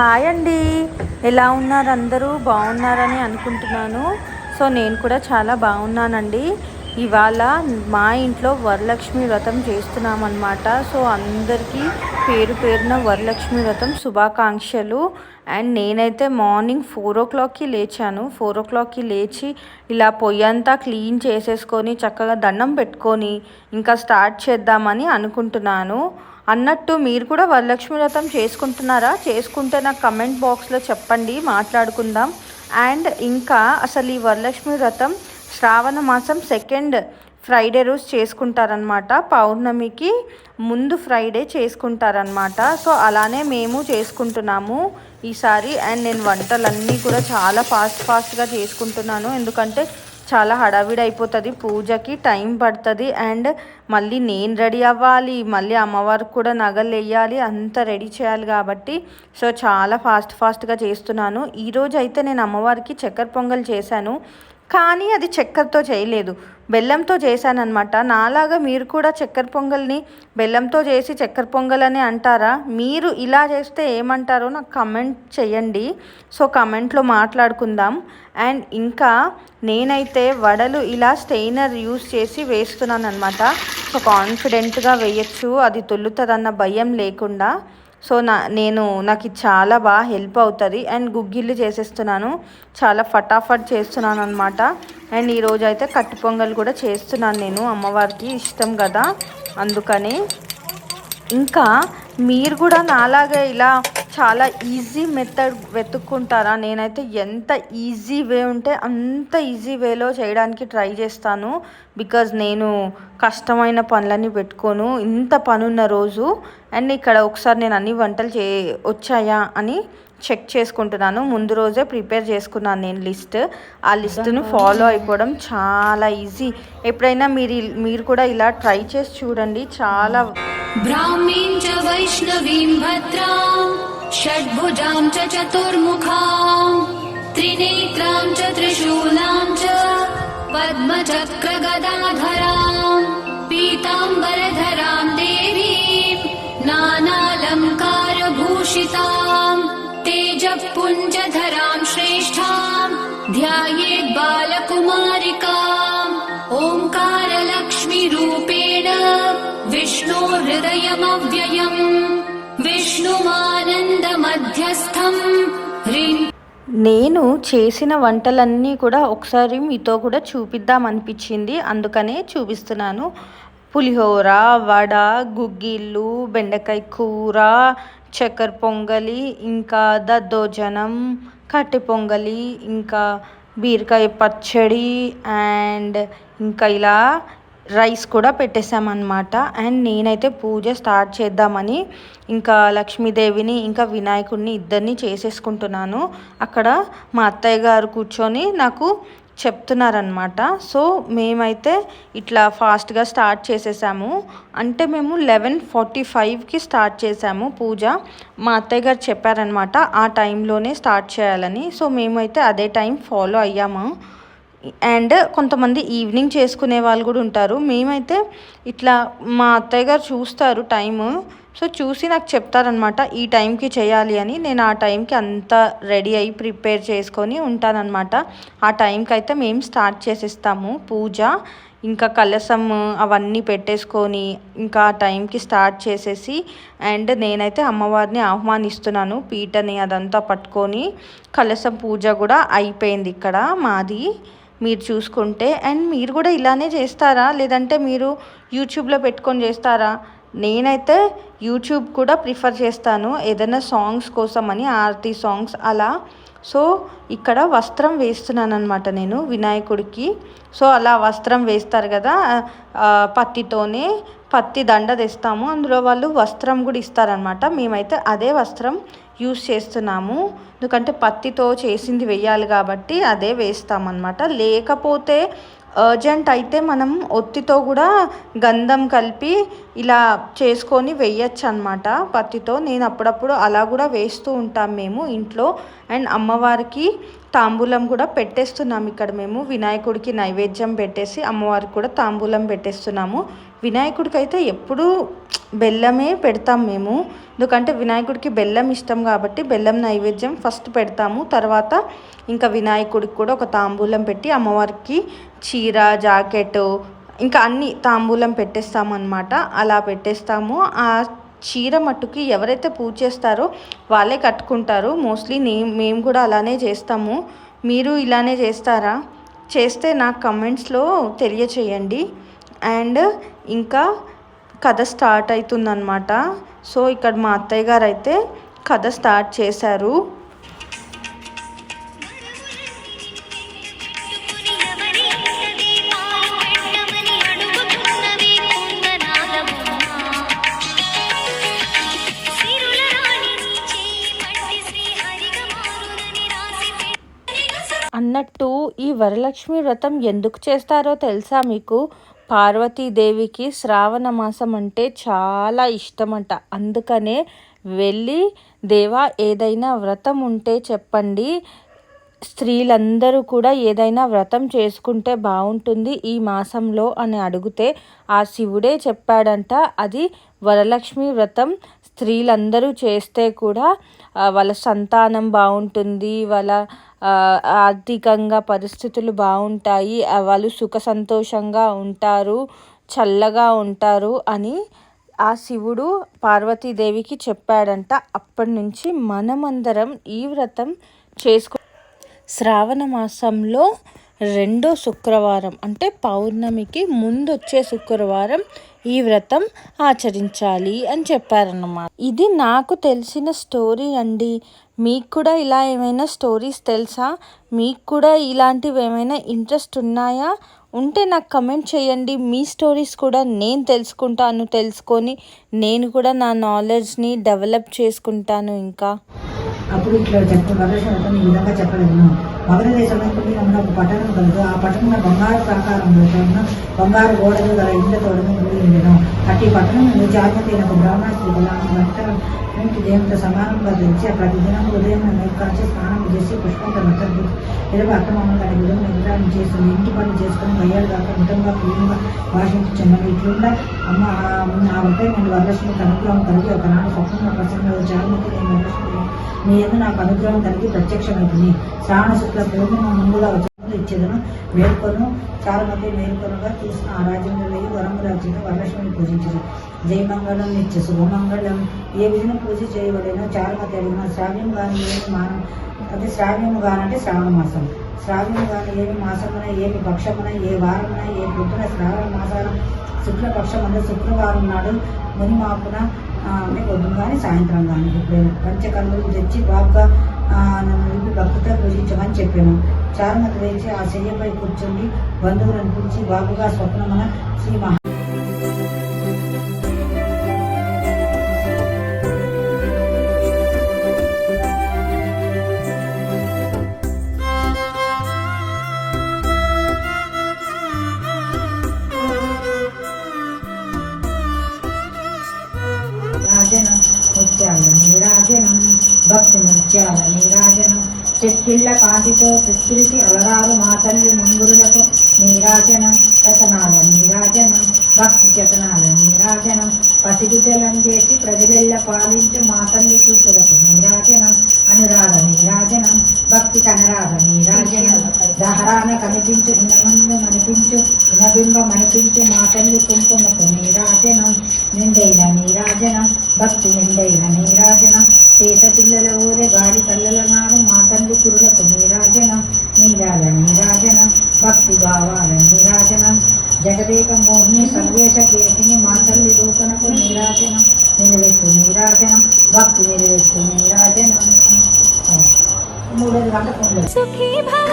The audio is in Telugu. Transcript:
హాయ్ అండి. ఎలా ఉన్నారు అందరూ? బాగున్నారని అనుకుంటున్నాను. సో నేను కూడా చాలా బాగున్నానండి. ఇవాళ మా ఇంట్లో వరలక్ష్మి వ్రతం చేస్తున్నామన్నమాట. సో అందరికీ పేరు పేరున వరలక్ష్మి వ్రతం శుభాకాంక్షలు. అండ్ నేనైతే మార్నింగ్ ఫోర్ ఓ క్లాక్కి లేచాను. ఫోర్ ఓ క్లాక్కి లేచి ఇలా పొయ్యి అంతా క్లీన్ చేసేసుకొని చక్కగా దండం పెట్టుకొని ఇంకా స్టార్ట్ చేద్దామని అనుకుంటున్నాను. అన్నట్టు మీరు కూడా వరలక్ష్మి వ్రతం చేసుకుంటున్నారా? చేసుకుంటే నాకు కమెంట్ బాక్స్లో చెప్పండి మాట్లాడుకుందాం. అండ్ ఇంకా అసలు ఈ వరలక్ష్మి వ్రతం శ్రావణ మాసం సెకండ్ ఫ్రైడే రోజు చేసుకుంటారనమాట పౌర్ణమికి ముందు ఫ్రైడే చేసుకుంటారనమాట సో అలానే మేము చేసుకుంటున్నాము ఈసారి. అండ్ నేను వంటలన్నీ కూడా చాలా ఫాస్ట్ ఫాస్ట్గా చేసుకుంటున్నాను. ఎందుకంటే చాలా హడావిడి అయిపోతుంది పూజకి టైం పడుతుంది. అండ్ మళ్ళీ నేను రెడీ అవ్వాలి. మళ్ళీ అమ్మవారికి కూడా నగలు వేయాలి అంత రెడీ చేయాలి కాబట్టి. సో చాలా ఫాస్ట్ ఫాస్ట్గా చేస్తున్నాను. ఈరోజు అయితే నేను అమ్మవారికి చక్కెర పొంగల్ చేశాను. కానీ అది చక్కెరతో చేయలేదు. బెల్లంతో చేశానన్నమాట. నాలాగా మీరు కూడా చక్కెర పొంగల్ని బెల్లంతో చేసి చక్కెర పొంగల్ అని అంటారా? మీరు ఇలా చేస్తే ఏమంటారో నాకు కమెంట్ చేయండి. సో కమెంట్లో మాట్లాడుకుందాం. అండ్ ఇంకా నేనైతే వడలు ఇలా స్టెయినర్ యూస్ చేసి వేస్తున్నాను అనమాట సో కాన్ఫిడెంట్గా వేయచ్చు. అది తొల్లుతుందన్న భయం లేకుండా. సో నా నేను నాకు ఇది చాలా బాగా హెల్ప్ అవుతుంది. అండ్ గుగ్గిళ్ళు చేసేస్తున్నాను. చాలా ఫటాఫట్ చేస్తున్నాను అనమాట అండ్ ఈరోజు అయితే కట్టు పొంగల్ కూడా చేస్తున్నాను నేను అమ్మవారికి. ఇష్టం కదా. అందుకని ఇంకా మీరు కూడా నాలాగే ఇలా చాలా ఈజీ మెథడ్ వెతుక్కుంటారా? నేనైతే ఎంత ఈజీ వే ఉంటే అంత ఈజీ వేలో చేయడానికి ట్రై చేస్తాను. బికాజ్ నేను కష్టమైన పనులన్నీ పెట్టుకోను. ఇంత పనున్న రోజు అండ్ ఇక్కడ ఒకసారి నేను అన్ని వంటలు చే వచ్చాయా అని చెక్ చేసుకుంటున్నాను. ముందు రోజే ప్రిపేర్ చేసుకున్నాను నేను లిస్ట్. ఆ లిస్ట్ను ఫాలో అయిపోవడం చాలా ఈజీ ఎప్పుడైనా మీరు మీరు కూడా ఇలా ట్రై చేసి చూడండి. చాలా ब्राह्मीं च वैष्णवीं भद्रां षड्भुजां च चतुर्मुखां त्रिनेत्रां च त्रिशूलां च पद्मचक्रगदाधरां पीताम्बरधरां देवीं नानालङ्कारभूषितां तेजःपुञ्जधरां श्रेष्ठां ध्यायेत् विष्णोहृदयमव्ययम् विष्णुमानन्दमध्यस्थम् ह्रीं నేను చేసిన వంటలన్నీ కూడా ఒకసారి మీతో కూడా చూపిద్దాం అనిపించింది అందుకనే చూపిస్తున్నాను పులిహోర వడ గుగ్గిళ్ళు బెండకాయ కూర చక్కెర పొంగలి ఇంకా దద్దోజనం కట్టె పొంగలి ఇంకా బీరకాయ పచ్చడి అండ్ ఇంకా ఇలా రైస్ కూడా పెట్టేశామన్నమాట. అండ్ నేనైతే పూజ స్టార్ట్ చేద్దామని ఇంకా లక్ష్మీదేవిని ఇంకా వినాయకుడిని ఇద్దరిని చేసేసుకుంటున్నాను. అక్కడ మా అత్తయ్య గారు కూర్చొని నాకు చెప్తున్నారనమాట సో మేమైతే ఇట్లా ఫాస్ట్గా స్టార్ట్ చేసేసాము. అంటే మేము లెవెన్ ఫార్టీ ఫైవ్కి స్టార్ట్ చేసాము పూజ. మా అత్తయ్య గారు చెప్పారనమాట ఆ టైంలోనే స్టార్ట్ చేయాలని. సో మేమైతే అదే టైం ఫాలో అయ్యాము. అండ్ కొంతమంది ఈవినింగ్ చేసుకునే వాళ్ళు కూడా ఉంటారు. మేమైతే ఇట్లా మా అత్తయ్య గారు చూస్తారు టైము. సో చూసి నాకు చెప్తారనమాట ఈ టైంకి చేయాలి అని. నేను ఆ టైంకి అంతా రెడీ అయ్యి ప్రిపేర్ చేసుకొని ఉంటానన్నమాట ఆ టైంకి అయితే మేము స్టార్ట్ చేసేస్తాము పూజ. ఇంకా కలసం అవన్నీ పెట్టేసుకొని ఇంకా ఆ టైంకి స్టార్ట్ చేసేసి అండ్ నేనైతే అమ్మవారిని ఆహ్వానిస్తున్నాను పీటని అదంతా పట్టుకొని. కలసం పూజ కూడా అయిపోయింది ఇక్కడ మాది. మీరు చూసుకుంటే అండ్ మీరు కూడా ఇలానే చేస్తారా? లేదంటే మీరు యూట్యూబ్లో పెట్టుకొని చేస్తారా? నేనైతే యూట్యూబ్ కూడా ప్రిఫర్ చేస్తాను ఏదైనా సాంగ్స్ కోసం అని ఆర్తి సాంగ్స్ అలా. సో ఇక్కడ వస్త్రం వేస్తున్నాను అనమాట నేను వినాయకుడికి. సో అలా వస్త్రం వేస్తారు కదా పత్తితోనే పత్తి దండ తెస్తాము. అందులో వాళ్ళు వస్త్రం కూడా ఇస్తారనమాట మేమైతే అదే వస్త్రం యూస్ చేస్తున్నాము. ఎందుకంటే పత్తితో చేసింది వేయాలి కాబట్టి అదే వేస్తామన్నమాట. లేకపోతే అర్జెంట్ అయితే మనం ఒత్తితో కూడా గంధం కలిపి ఇలా చేసుకొని వేయచ్చు అనమాట పత్తితో. నేను అప్పుడప్పుడు అలా కూడా వేస్తూ ఉంటాం మేము ఇంట్లో. అండ్ అమ్మవారికి తాంబూలం కూడా పెట్టేస్తున్నాము ఇక్కడ మేము. వినాయకుడికి నైవేద్యం పెట్టేసి అమ్మవారికి కూడా తాంబూలం పెట్టేస్తున్నాము. వినాయకుడికైతే ఎప్పుడూ బెల్లమే పెడతాం మేము. ఎందుకంటే వినాయకుడికి బెల్లం ఇష్టం కాబట్టి బెల్లం నైవేద్యం ఫస్ట్ పెడతాము. తర్వాత ఇంకా వినాయకుడికి కూడా ఒక తాంబూలం పెట్టి అమ్మవారికి చీర జాకెట్ ఇంకా అన్ని తాంబూలం పెట్టేస్తాము అనమాట అలా పెట్టేస్తాము. ఆ చీర మట్టుకి ఎవరైతే పూజ చేస్తారో వాళ్ళే కట్టుకుంటారు. మోస్ట్లీ నే మేము కూడా అలానే చేస్తాము. మీరు ఇలానే చేస్తారా? చేస్తే నాకు కమెంట్స్లో తెలియచేయండి. అండ్ ఇంకా కథ స్టార్ట్ అవుతుందన్నమాట సో ఇక్కడ మా అత్తయ్య గారు అయితే కథ స్టార్ట్ చేశారు. అన్నట్టు ఈ వరలక్ష్మి వ్రతం ఎందుకు చేస్తారో తెలుసా మీకు? పార్వతీదేవికి శ్రావణ మాసం అంటే చాలా ఇష్టమంట. అందుకనే వెళ్ళి దేవా ఏదైనా వ్రతం ఉంటే చెప్పండి. స్త్రీలందరూ కూడా ఏదైనా వ్రతం చేసుకుంటే బాగుంటుంది ఈ మాసంలో అని అడిగితే ఆ శివుడే చెప్పాడంట. అది వరలక్ష్మి వ్రతం. స్త్రీలందరూ చేస్తే కూడా వాళ్ళ సంతానం బాగుంటుంది వాళ్ళ ఆర్థికంగా పరిస్థితులు బాగుంటాయి వాళ్ళు సుఖ సంతోషంగా ఉంటారు చల్లగా ఉంటారు అని ఆ శివుడు పార్వతీదేవికి చెప్పాడంట. అప్పటి నుంచి మనమందరం ఈ వ్రతం చేసుకో శ్రావణ మాసంలో రెండో శుక్రవారం అంటే పౌర్ణమికి ముందు వచ్చే శుక్రవారం ఈ వ్రతం ఆచరించాలి అని చెప్పారన్నమాట. ఇది నాకు తెలిసిన స్టోరీ అండి. మీకు కూడా ఇలా ఏమైనా స్టోరీస్ తెలుసా? మీకు కూడా ఇలాంటివి ఏమైనా ఇంట్రెస్ట్ ఉన్నాయా? ఉంటే నాకు కమెంట్ చేయండి. మీ స్టోరీస్ కూడా నేను తెలుసుకుంటాను తెలుసుకొని నేను కూడా నా నాలెడ్జ్ని డెవలప్ చేసుకుంటాను ఇంకా. అప్పుడు ఇట్లా చెప్ప ఈ విధంగా చెప్పలేదు మగధ దేశంలో ఉన్న ఒక పట్టణం కలదు ఆ పట్టణంలో బంగారు ప్రాకారంలో ఉన్న బంగారు గోడలు గల ఇండ్లతోడను ఉండేను అట్టి పట్టణం జాగ్రత్త అయిన ఒక బ్రాహ్మణ స్త్రీ ఇంటి దేవునితో సమానంగా తెలిసి ప్రతి దినం ఉదయం కాచి స్నానం చేసి పుష్పంతో నచ్చదు ఇరవై అక్రమంగా దాని విధంగా నిర్ధారణ చేస్తుంది ఇంటి పనులు చేసుకుని వయ్యాడు దాకా మితంగా ప్రియంగా భాషించుచున్నాను ఇట్లుండా. అమ్మ ఆ- ఆ ఉంటే నేను వరలక్ష్మికి అనుగ్రహం కలిగి నాన్న స్వప్నంలో ప్రసన్న జాగ్రత్త నేను వరలక్ష్మి నీ నాకు అనుగ్రహం కలిగి ప్రత్యక్షమవుతుంది శ్రావణ శుక్ల పూర్ణిమ ముందుగా ఇచ్చేదను. మేల్కొను చాలా మంది మేల్కొనగా ఆ రాజ్యంలో లేని వరము రాజ్యంలో వరలక్ష్మిని పూజించదు. జయమంగళం నిత్య శుభమంగళం ఏ విధంగా పూజ చేయబడినో చాలా అడిగిన శ్రావ్యం కానీ ఏమి మానం అదే శ్రావ్యము కానంటే శ్రావణ మాసం. శ్రావ్యం కానీ ఏమి మాసమున ఏమి పక్షమున ఏ వారమున ఏ పుట్టిన శ్రావణ మాసాన శుక్లపక్షం అంటే శుక్రవారం నాడు మునిమాపున అంటే పొద్దున కానీ సాయంత్రం కానీ ఇప్పుడు పంచకర్మలు తెచ్చి బాగా నన్ను భక్తితో పూజించమని చెప్పాను. చారుమతి వేచి ఆ శయ్యపై కూర్చుండి బంధువులను పిలిచి బాబుగా స్వప్నమున శ్రీ చెక్కిళ్ళ కాంతితో ప్రకృతి అలరారు మాతల్లి ముంగురులకు నీరాజనం రతనాల నీరాజనం భక్తి జతనాల నీరాజనం పసిగుడ్డలం చేసి ప్రజలెల్ల పాలించు మాతల్లి చూపులకు నీరాజనం అనురాధ నీరాజనం భక్తి కనరాధ నీరాజనం దహరాన కనిపించు ఇనమందు మనిపించు ఇనబింబం అనిపించు మాతల్లి కుంకుమకు నీరాజనం నిండైన నీరాజనం భక్తి నిండైన నీరాజనం పేద పిల్లల ఊరే గాలి కళ్ళల నాడు మా తండ్రి కురులకు నీరాజన నీరాజ నీరాజన భక్తి భావాల నీరాజన. జగదేక మోహిని సర్వేశ కేసిని మా తల్లి రూపణకు నీరాజన నిలవెత్తు నీరాజనం భక్తి నిలవెత్తు నీరాజన. మూడోది గంట సుఖీ భవ